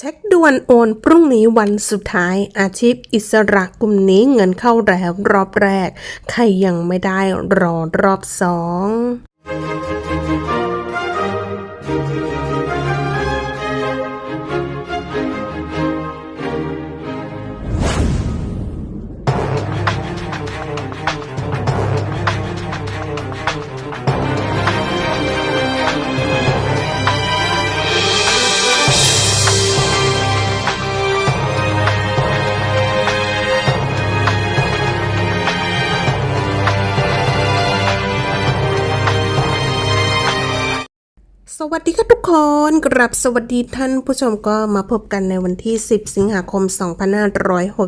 เช็คด่วนโอนพรุ่งนี้วันสุดท้ายอาชีพอิสระกลุ่มนี้เงินเข้าแล้วรอบแรก ใครยังไม่ได้รอรอบสอง วัสดีค่ะทุกคนกรับสวัสดีท่านผู้ชมก็มาพบกันในวันที่ 10 สิงหาคม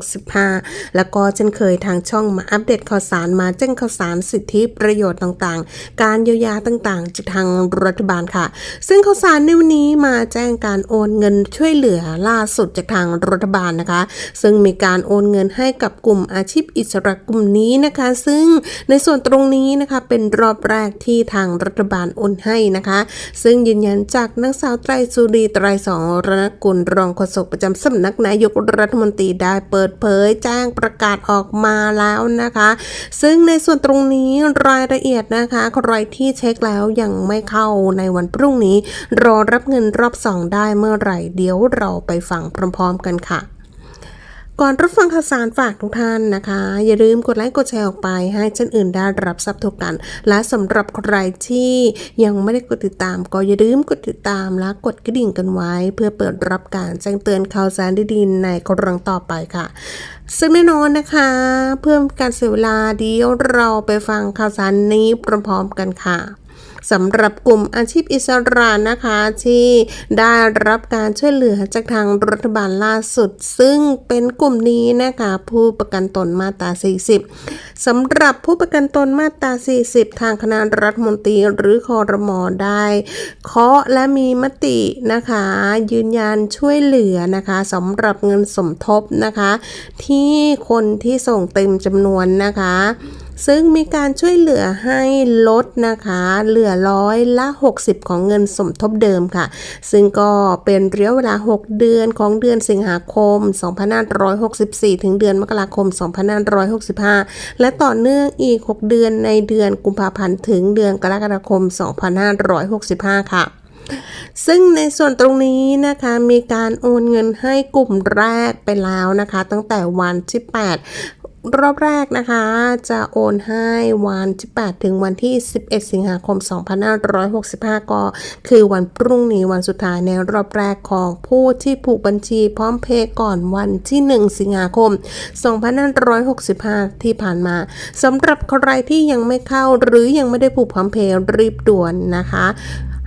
2565 แล้วก็เช่นเคยทางช่องมาอัปเดตข่าวสารมาแจ้งข่าวสารสิทธิประโยชน์ต่างๆ การเยียวยาต่างๆ จากทางรัฐบาลค่ะ ซึ่งข่าวสารในวันนี้มาแจ้งการโอนเงินช่วยเหลือล่าสุดจากทางรัฐบาลนะคะ ซึ่งมีการโอนเงินให้กับกลุ่มอาชีพอิสระกลุ่มนี้นะคะ ซึ่งในส่วนตรงนี้นะคะเป็นรอบแรกที่ทางรัฐบาลโอนให้นะคะ ซึ่งยืนยันจากนางสาวไตรสุรีไตรสองรณกุลรองโฆษกประจำสำนักนายกรัฐมนตรีได้เปิดเผยแจ้งประกาศออกมาแล้วนะคะ ซึ่งในส่วนตรงนี้รายละเอียดนะคะใครที่เช็คแล้วยังไม่เข้าในวันพรุ่งนี้ รอรับเงินรอบสองได้เมื่อไหร่ เดี๋ยวเราไปฟังพร้อมๆกันค่ะ ก่อนรับฟังข่าวสารฝากทุกท่านนะคะ อย่าลืมกดไลค์กดแชร์ออกไป ให้ท่นอื่นได้รับทรัพย์ทุกกัน และสำหรับใครที่ยังไม่ได้กดติดตาม ก็อย่าลืมกดติดตามและกดกระดิ่งกันไว้ เพื่อเปิดรับการแจ้งเตือนข่าวสารดีๆในครั้งต่อไปค่ะซึ่งแน่นอนนะคะ เพื่อการเสียเวลาเดียวเราไปฟังข่าวสารนี้พร้อมๆกันค่ะ สำหรับกลุ่มอาชีพอิสระนะคะที่ได้รับการช่วยเหลือจากทางรัฐบาลล่าสุด ซึ่งเป็นกลุ่มนี้นะคะผู้ประกันตนมาตรา 40สำหรับผู้ประกันตนมาตรา 40 ทางคณะรัฐมนตรีหรือคอรมอได้เคาะและมีมตินะคะ ยืนยันช่วยเหลือนะคะสำหรับเงินสมทบนะคะ ที่คนที่ส่งเต็มจำนวนนะคะ ซึ่งมีการช่วยเหลือให้ลดนะคะ เหลือร้อยละ 60 ของเงินสมทบเดิมค่ะ ซึ่งก็เป็นระยะเวลา 6 เดือนของเดือนสิงหาคม 2564 ถึงเดือนมกราคม 2565 และต่อเนื่องอีก 6 เดือนในเดือนกุมภาพันธ์ถึงเดือนกรกฎาคม 2565 ค่ะซึ่งในส่วนตรงนี้นะคะมีการโอนเงินให้กลุ่มแรกไปแล้วนะคะ ตั้งแต่วันที่ 8 รอบแรกนะคะ จะโอนให้วันที่ 8 ถึงวันที่ 11 สิงหาคม 2565 ก็คือวันพรุ่งนี้วันสุดท้ายในรอบแรกของผู้ที่ผูกบัญชีพร้อมเพย์ก่อนวันที่ 1 สิงหาคม 2565 ที่ผ่านมาสำหรับใครที่ยังไม่เข้าหรือยังไม่ได้ผูกพร้อมเพย์รีบด่วนนะคะ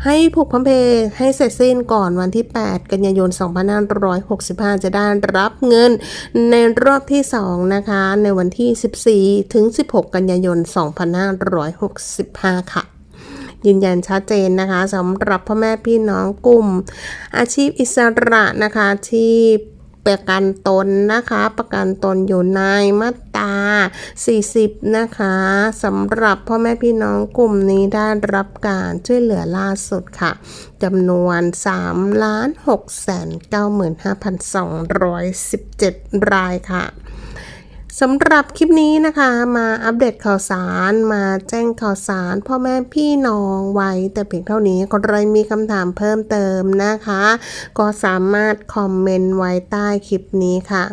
ให้ผูกพัมเพย์ให้เสร็จสิ้นก่อนวันที่ 8 กันยายน 2565 จะได้รับเงินในรอบที่ 2 นะคะ ในวันที่ 14 ถึง 16 กันยายน 2565 ค่ะยืนยันชัดเจนนะคะสำหรับพ่อแม่พี่น้องกลุ่ม อาชีพอิสระนะคะที่ประกันตนนะคะ ประกันตนอยู่ในมา ตา 40 นะคะสำหรับพ่อแม่พี่น้องกลุ่มนี้ได้รับการช่วยเหลือล่าสุดค่ะจำนวน3ล้าน6แสน95,217 รายค่ะ สำหรับคลิปนี้นะคะมาอัปเดตข่าวสารมาแจ้งข่าวสารพ่อแม่พี่น้องไว้แต่เพียงเท่านี้ใครมีคำถามเพิ่มเติมนะคะ ก็สามารถคอมเมนต์ไว้ใต้คลิปนี้ค่ะ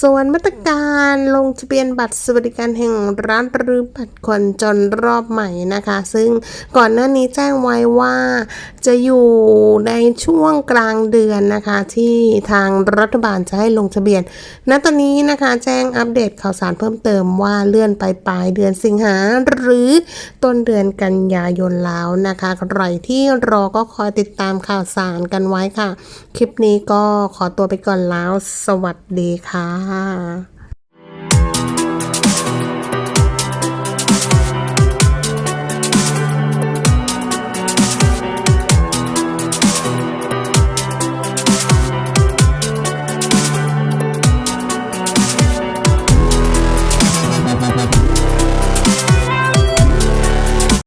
ส่วนมาตรการลงทะเบียนบัตรสวัสดิการแห่งรัฐหรือบัตรคนจนรอบใหม่นะคะ ซึ่งก่อนหน้านี้แจ้งไว้ว่าจะอยู่ในช่วงกลางเดือนนะคะ ที่ทางรัฐบาลจะให้ลงทะเบียนณตอนนี้นะคะแจ้งอัปเดตข่าวสารเพิ่มเติมว่าเลื่อนไปปลายเดือนสิงหาหรือต้นเดือนกันยายนแล้วนะคะใครที่รอก็คอยติดตามข่าวสารกันไว้ค่ะ คลิปนี้ก็ขอตัวไปก่อนแล้ว สวัสดีค่ะ